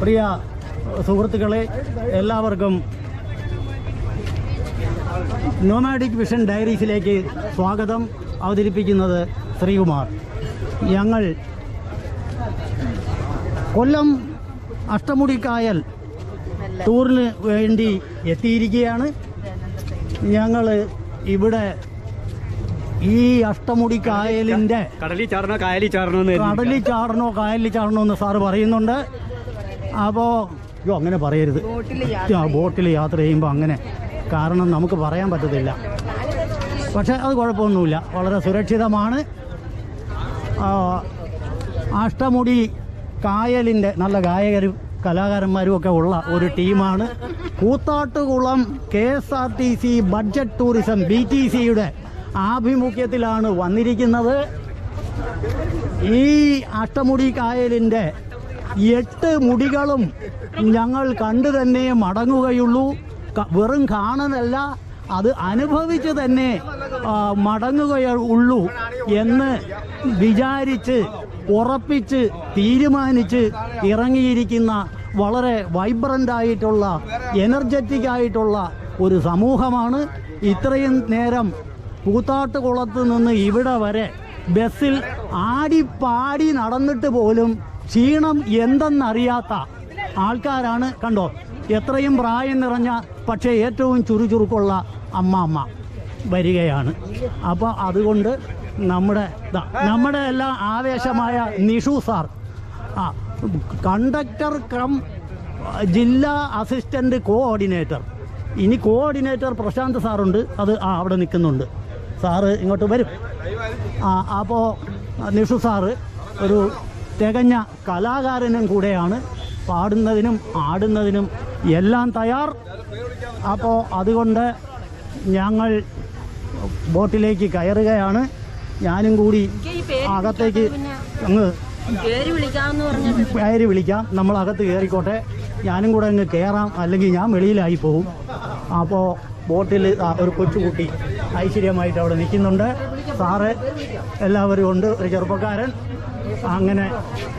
പ്രിയ സുഹൃത്തുക്കളെ എല്ലാവർക്കും nomadic vision ഡയറീസിലേക്ക് സ്വാഗതം. അവതരിപ്പിക്കുന്നത് ശ്രീകുമാർ. ഞങ്ങൾ കൊല്ലം അഷ്ടമുടിക്കായൽ ടൂറിന് വേണ്ടി എത്തിയിരിക്കുകയാണ്. ഞങ്ങൾ ഇവിടെ ഈ അഷ്ടമുടി കായലിന്റെ കടലിൽ ചാടണോ കായലിൽ ചാടണോ കടലിൽ ചാടണോ കായലിൽ ചാടണോ എന്ന് സാറ് പറയുന്നുണ്ട്. അപ്പോ അയ്യോ അങ്ങനെ പറയരുത്. ബോട്ടിൽ യാത്ര ചെയ്യുമ്പോൾ അങ്ങനെ കാരണം നമുക്ക് പറയാൻ പറ്റത്തില്ല. പക്ഷെ അത് കുഴപ്പമൊന്നുമില്ല. വളരെ സുരക്ഷിതമാണ്. അഷ്ടമുടി കായലിന്റെ നല്ല ഗായകരും കലാകാരന്മാരും ഒക്കെ ഉള്ള ഒരു ടീമാണ്. Koothattukulam K S R T C budget tourism B T സിയുടെ ആഭിമുഖ്യത്തിലാണ് വന്നിരിക്കുന്നത്. ഈ അഷ്ടമുടി കായലിന്റെ എട്ട് മുടികളും ഞങ്ങൾ കണ്ടു തന്നെ മടങ്ങുകയുള്ളൂ. വെറും കാണലല്ല അത് അനുഭവിച്ച് തന്നെ മടങ്ങുകയുള്ളൂ എന്ന് വിചാരിച്ച് ഉറപ്പിച്ച് തീരുമാനിച്ച് ഇറങ്ങിയിരിക്കുന്ന വളരെ വൈബ്രന്റ് ആയിട്ടുള്ള എനർജറ്റിക് ആയിട്ടുള്ള ഒരു സമൂഹമാണ്. ഇത്രയും നേരം കൂത്താട്ടുകുളത്ത് നിന്ന് ഇവിടെ വരെ ബസ്സിൽ ആടിപ്പാടി നടന്നിട്ട് പോലും ക്ഷീണം എന്തെന്നറിയാത്ത ആൾക്കാരാണ് കണ്ടോ? എത്രയും പ്രായം നിറഞ്ഞ പക്ഷേ ഏറ്റവും ചുറുചുറുക്കുള്ള അമ്മാമ്മ വരികയാണ്. അപ്പോൾ അതുകൊണ്ട് നമ്മുടെ നമ്മുടെ എല്ലാം ആവേശമായ നിഷു സാർ. ആ കണ്ടക്ടർ കം ജില്ലാ അസിസ്റ്റന്റ് കോഓർഡിനേറ്റർ. ഇനി കോഓർഡിനേറ്റർ പ്രശാന്ത് സാറുണ്ട്. അത് ആ അവിടെ നിൽക്കുന്നുണ്ട്. സാറ് ഇങ്ങോട്ട് വരും. ആ അപ്പോൾ നിഷു സാറ് ഒരു തികഞ്ഞ കലാകാരനും കൂടെയാണ് പാടുന്നതിനും ആടുന്നതിനും എല്ലാം തയ്യാർ. അപ്പോൾ അതുകൊണ്ട് ഞങ്ങൾ ബോട്ടിലേക്ക് കയറുകയാണ്. ഞാനും കൂടി അകത്തേക്ക് അങ്ങ് പേര് വിളിക്കാം. നമ്മൾ അകത്ത് കയറിക്കോട്ടെ ഞാനും കൂടെ അങ്ങ് കയറാം അല്ലെങ്കിൽ ഞാൻ വെളിയിലായി പോകും അപ്പോൾ ബോട്ടിൽ ഒരു കൊച്ചുകുട്ടി ഐശ്വര്യമായിട്ട് അവിടെ നിൽക്കുന്നുണ്ട്. സാറ് എല്ലാവരും ഉണ്ട് ഒരു ചെറുപ്പക്കാരൻ. അങ്ങനെ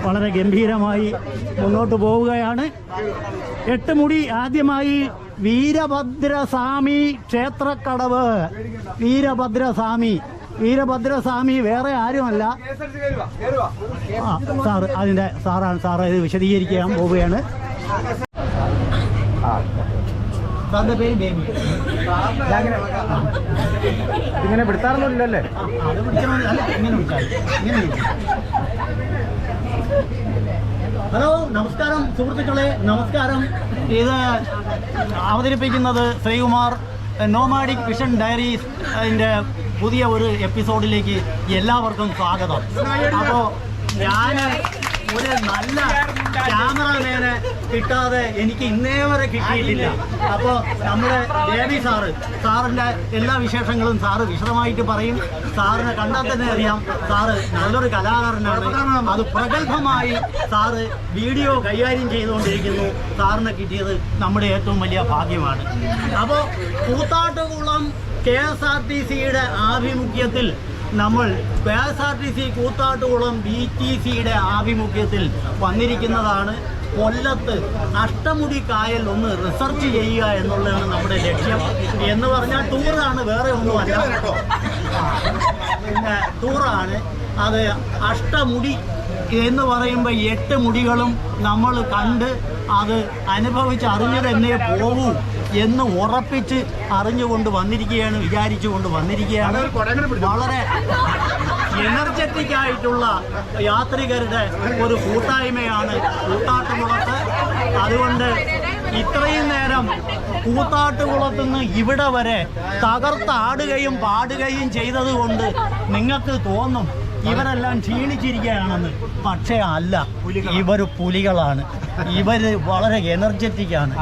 വളരെ ഗംഭീരമായി മുന്നോട്ട് പോവുകയാണ്. എട്ട് മുടി ആദ്യമായി വീരഭദ്രസ്വാമി ക്ഷേത്രക്കടവ്. വീരഭദ്രസ്വാമി. വീരഭദ്രസ്വാമി വേറെ ആരുമല്ല. ആ സാറ് അതിന്റെ സാറാണ്. സാറ് ഇത് വിശദീകരിക്കാൻ പോവുകയാണ്. സാറിന്റെ പേര് ബേബി. ഇങ്ങനെ പിടുത്താറൊന്നുമില്ലല്ലേ? അത് ഇങ്ങനെ വിളിച്ചാൽ. ഇങ്ങനെ ഹലോ നമസ്കാരം സുഹൃത്തുക്കളെ നമസ്കാരം. ഇത് അവതരിപ്പിക്കുന്നത് ശ്രീകുമാർ നോമാഡിക് വിഷൻ ഡയറീസ് അതിന്റെ പുതിയ ഒരു എപ്പിസോഡിലേക്ക് എല്ലാവർക്കും സ്വാഗതം. അപ്പോൾ ഞാൻ ഒരു നല്ല ക്യാമറമാനെ കിട്ടാതെ എനിക്ക് ഇന്നേ വരെ കിട്ടിയിട്ടില്ല. അപ്പോൾ നമ്മുടെ ദേവി സാറ് സാറിന്റെ എല്ലാ വിശേഷങ്ങളും സാറ് വിശദമായിട്ട് പറയും. സാറിനെ കണ്ടാൽ തന്നെ അറിയാം സാറ് നല്ലൊരു കലാകാരനാണ്. അത് പ്രഗത്ഭമായി സാറ് വീഡിയോ കൈകാര്യം ചെയ്തുകൊണ്ടിരിക്കുന്നു. സാറിനെ കിട്ടിയത് നമ്മുടെ ഏറ്റവും വലിയ ഭാഗ്യമാണ്. അപ്പോൾ Koothattukulam K S R T സിയുടെ ആഭിമുഖ്യത്തിൽ നമ്മൾ K S R T C Koothattukulam B T സിയുടെ ആഭിമുഖ്യത്തിൽ വന്നിരിക്കുന്നതാണ്. കൊല്ലത്ത് അഷ്ടമുടി കായൽ ഒന്ന് റിസർച്ച് ചെയ്യുക എന്നുള്ളതാണ് നമ്മുടെ ലക്ഷ്യം. എന്ന് പറഞ്ഞാൽ ടൂറാണ് വേറെ ഒന്നുമല്ല. പിന്നെ ടൂറാണ് അത് അഷ്ടമുടി എന്ന് പറയുമ്പോൾ എട്ട് മുടികളും നമ്മൾ കണ്ട് അത് അനുഭവിച്ച് അറിഞ്ഞതെന്നേ തന്നെ പോകൂ എന്ന് ഉറപ്പിച്ച് അറിഞ്ഞുകൊണ്ട് വന്നിരിക്കുകയാണ് വിചാരിച്ചുകൊണ്ട് വന്നിരിക്കുകയാണ്. വളരെ എനർജറ്റിക് ആയിട്ടുള്ള യാത്രികരുടെ ഒരു കൂട്ടായ്മയാണ് കൂട്ടാട്ടുകുളത്ത് അതുകൊണ്ട് ഇത്രയും നേരം കൂത്താട്ടുകുളത്ത് നിന്ന് ഇവിടെ വരെ തകർത്താടുകയും പാടുകയും ചെയ്തതുകൊണ്ട് നിങ്ങൾക്ക് തോന്നും ഇവരെല്ലാം ക്ഷീണിച്ചിരിക്കുകയാണെന്ന്. പക്ഷേ അല്ല ഇവർ പുലികളാണ്. ഇവർ വളരെ എനർജറ്റിക് ആണ്.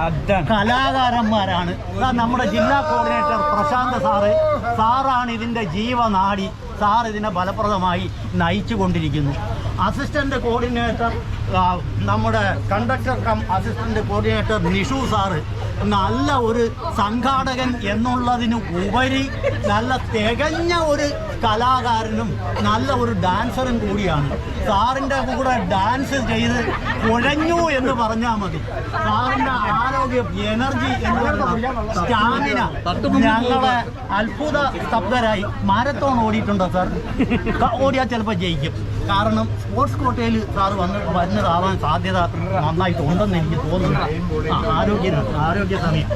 കലാകാരന്മാരാണ്. നമ്മുടെ ജില്ലാ കോർഡിനേറ്റർ പ്രശാന്ത് സാറ്. സാറാണ് ഇതിന്റെ ജീവനാടി. സാർ ഇതിനെ ഫലപ്രദമായി നയിച്ചു കൊണ്ടിരിക്കുന്നു അസിസ്റ്റന്റ് കോർഡിനേറ്റർ നമ്മുടെ conductor cum assistant coordinator Nishu sir. നല്ല ഒരു സംഘാടകൻ എന്നുള്ളതിന് ഉപരി നല്ല തികഞ്ഞ ഒരു കലാകാരനും നല്ല ഒരു ഡാൻസറും കൂടിയാണ്. സാറിന്റെ കൂടെ ഡാൻസ് ചെയ്ത് കുഴഞ്ഞു എന്ന് പറഞ്ഞാൽ മതി. സാറിന്റെ ആരോഗ്യം എനർജി എന്ന് സ്റ്റാമിന ഞങ്ങളെ അത്ഭുത സ്തബ്ധരായി. Marathon ഓടിയിട്ടുണ്ടോ sir? ഓടിയാൽ ചിലപ്പോൾ ജയിക്കും. കാരണം സ്പോർട്സ് കോട്ടയിൽ സാറ് വന്ന് വരുന്നതാവാൻ സാധ്യത നന്നായിട്ട് ഉണ്ടെന്ന് എനിക്ക് തോന്നുന്നു. ആ, ആരോഗ്യ ആരോഗ്യ സമയം.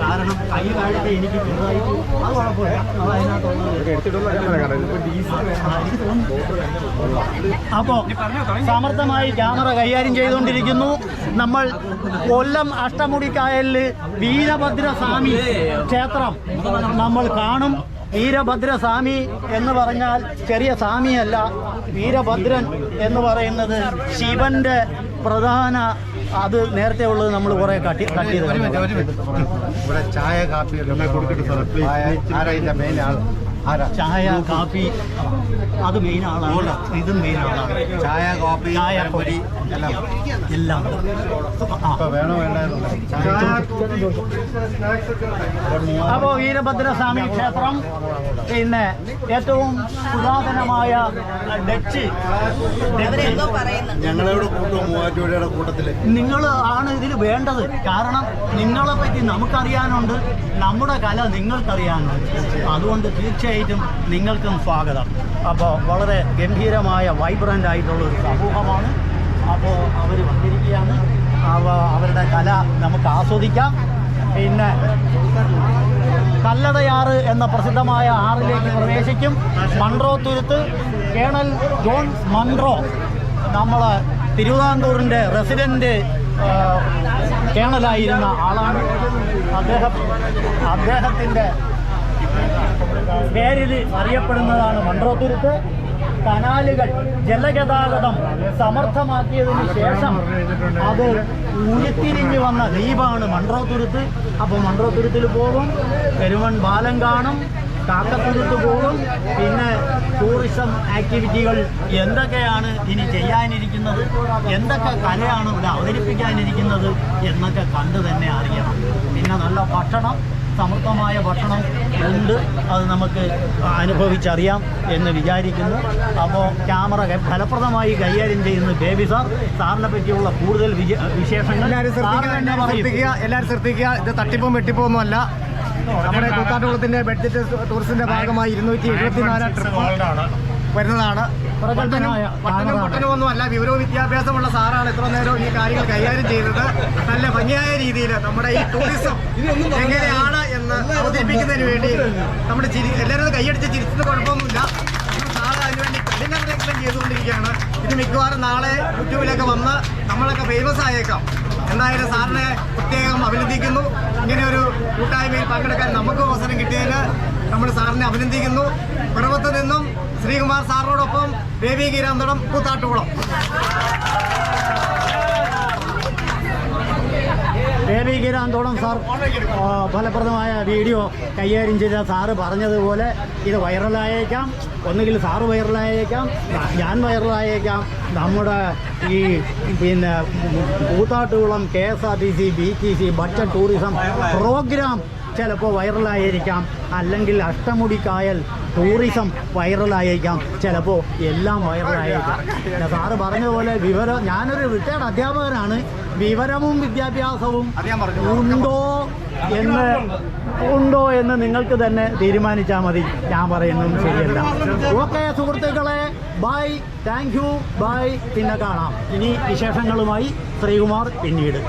കാരണം കൈ കാലത്തെ എനിക്ക് ചെറുതായിട്ട് അത് കുഴപ്പമില്ല. അത് അതിനകത്തുള്ളത് അപ്പോ സമർത്ഥമായി ക്യാമറ കൈകാര്യം ചെയ്തുകൊണ്ടിരിക്കുന്നു. നമ്മൾ കൊല്ലം അഷ്ടമുടിക്കായലിൽ വീരഭദ്രസ്വാമി ക്ഷേത്രം നമ്മൾ കാണും. വീരഭദ്രസ്വാമി എന്ന് പറഞ്ഞാൽ ചെറിയ സ്വാമിയല്ല വീരഭദ്രൻ എന്ന് പറയുന്നത് ശിവന്റെ പ്രധാന അത് നേരത്തെ ഉള്ളത് നമ്മൾ കുറെ കട്ടി കട്ടിയത് ഇവിടെ ചായ കാപ്പി ആരാ ചായ കാപ്പി. അത് മെയിൻ ആളാണ്. ഇത് മെയിൻ ആളാണ്. ചായ കാപ്പി ചായ, പൊരി. എല്ലാം. ചായ അപ്പോൾ വീരഭദ്രസ്വാമി ക്ഷേത്രം പിന്നെ ഏറ്റവും പുരാതനമായ ഡച്ച്. ഞങ്ങളോട് കൂട്ടും? മൂവാറ്റുപുഴയുടെ കൂട്ടത്തിൽ നിങ്ങൾ ആണ് ഇതിൽ വേണ്ടത്. കാരണം നിങ്ങളെ പറ്റി നമുക്കറിയാനുണ്ട്. നമ്മുടെ കല നിങ്ങൾക്കറിയാനുണ്ട്. അതുകൊണ്ട് തീർച്ചയായിട്ടും നിങ്ങൾക്കും സ്വാഗതം. അപ്പോൾ വളരെ ഗംഭീരമായ വൈബ്രന്റ് ആയിട്ടുള്ള ഒരു സമൂഹമാണ്. അപ്പോൾ അവർ വന്നിരിക്കുകയാണ്. അവ അവരുടെ കല നമുക്ക് ആസ്വദിക്കാം. പിന്നെ കല്ലടയാറ് എന്ന പ്രസിദ്ധമായ ആറിലേക്ക് പ്രവേശിക്കും. മൺട്രോ തുരുത്ത് കേണൽ ജോൺ മൺട്രോ നമ്മൾ തിരുവിതാംകൂറിന്റെ റെസിഡന്റ് കേണലായിരുന്ന ആളാണ്. അദ്ദേഹം അദ്ദേഹത്തിന്റെ പേരിൽ അറിയപ്പെടുന്നതാണ് മൺട്രോ കനാലുകൾ ജലഗതാഗതം സമർത്ഥമാക്കിയതിനു ശേഷം അത് ഉരുത്തിരിഞ്ഞു വന്ന ദ്വീപാണ് മൺട്രോ തുരുത്ത് അപ്പോൾ മൺട്രോ പോകും പെരുവൺ പാലം കാണും കാക്കത്തുരുത്ത് പോകും. പിന്നെ ടൂറിസം ആക്ടിവിറ്റികൾ എന്തൊക്കെയാണ് ഇനി ചെയ്യാനിരിക്കുന്നത്? എന്തൊക്കെ കലയാണ് ഇവിടെ അവതരിപ്പിക്കാനിരിക്കുന്നത്? എന്നൊക്കെ കണ്ടു തന്നെ അറിയണം. പിന്നെ നല്ല ഭക്ഷണം സമൃദ്ധമായ ഭക്ഷണം ഉണ്ട്. അത് നമുക്ക് അനുഭവിച്ചറിയാം എന്ന് വിചാരിക്കുന്നു. അപ്പോൾ ക്യാമറ ഫലപ്രദമായി കൈകാര്യം ചെയ്യുന്ന ബേബി സാർ സാറിനെ പറ്റിയുള്ള കൂടുതൽ വിശേഷങ്ങൾ എല്ലാവരും ശ്രദ്ധിക്കുക തന്നെ എല്ലാവരും ശ്രദ്ധിക്കുക ഇത് തട്ടിപ്പും വെട്ടിപ്പും ഒന്നും അല്ല നമ്മുടെ കൂത്താട്ടുകുളത്തിന്റെ ബഡ്ജറ്റ് ടൂറിസ്റ്റിന്റെ ഭാഗമായി ഇരുന്നൂറ്റി എഴുപത്തിനാല് ട്രിപ്പ്. വരുന്നതാണ്. പ്രഗത്ഭനായ പട്ടനും ക്യാമറ പൊട്ടനും ഒന്നും അല്ല വിവരവും വിദ്യാഭ്യാസമുള്ള സാറാണ് ഇത്ര നേരം ഈ കാര്യങ്ങൾ കൈകാര്യം ചെയ്തത്. നല്ല ഭംഗിയായ രീതിയിൽ നമ്മുടെ ഈ ടൂറിസം എങ്ങനെയാണ് എന്ന് അവതരിപ്പിക്കുന്നതിന് വേണ്ടി നമ്മുടെ ചിരി എല്ലാവരും കൈയടിച്ച് ചിരിച്ചത് കുഴപ്പമൊന്നുമില്ല. സാറ് അതിനുവേണ്ടി കഠിന പ്രയത്നം ചെയ്തുകൊണ്ടിരിക്കുകയാണ്. ഇത് മിക്കവാറും നാളെ യൂട്യൂബിലൊക്കെ വന്ന് നമ്മളൊക്കെ ഫേമസ് ആയേക്കാം. എന്തായാലും സാറിനെ പ്രത്യേകം അഭിനന്ദിക്കുന്നു. ഇങ്ങനെ ഒരു കൂട്ടായ്മയിൽ പങ്കെടുക്കാൻ നമുക്കും അവസരം കിട്ടിയതിന് നമ്മൾ സാറിനെ അഭിനന്ദിക്കുന്നു. പിറവത്ത് നിന്നും ശ്രീകുമാർ സാറിനോടൊപ്പം ബേബി ഗീരാന്തടം കൂത്താട്ടുകുളം ബേബി ഗിരാന്തോളം സാർ ഫലപ്രദമായ വീഡിയോ കൈകാര്യം ചെയ്ത സാറ് പറഞ്ഞതുപോലെ ഇത് വൈറലായേക്കാം ഒന്നുകിൽ സാറ് വൈറലായേക്കാം ഞാൻ വൈറലായേക്കാം നമ്മുടെ ഈ പിന്നെ Koothattukulam K S R T C B T C budget tourism programme ചിലപ്പോൾ വൈറലായിരിക്കാം. അല്ലെങ്കിൽ അഷ്ടമുടിക്കായൽ ടൂറിസം വൈറലായേക്കാം ചിലപ്പോൾ എല്ലാം വൈറലായേക്കാം സാറ് പറഞ്ഞതുപോലെ വിവരം ഞാനൊരു റിട്ടയർഡ് അധ്യാപകനാണ്. വിവരവും വിദ്യാഭ്യാസവും ഉണ്ടോ എന്ന് ഉണ്ടോ എന്ന് നിങ്ങൾക്ക് തന്നെ തീരുമാനിച്ചാൽ മതി. ഞാൻ പറയുന്നതും ശരിയല്ല. ഓക്കെ സുഹൃത്തുക്കളെ. ബൈ. Thank you. ബൈ. പിന്നെ കാണാം. ഇനി വിശേഷങ്ങളുമായി ശ്രീകുമാർ പിന്നീട്.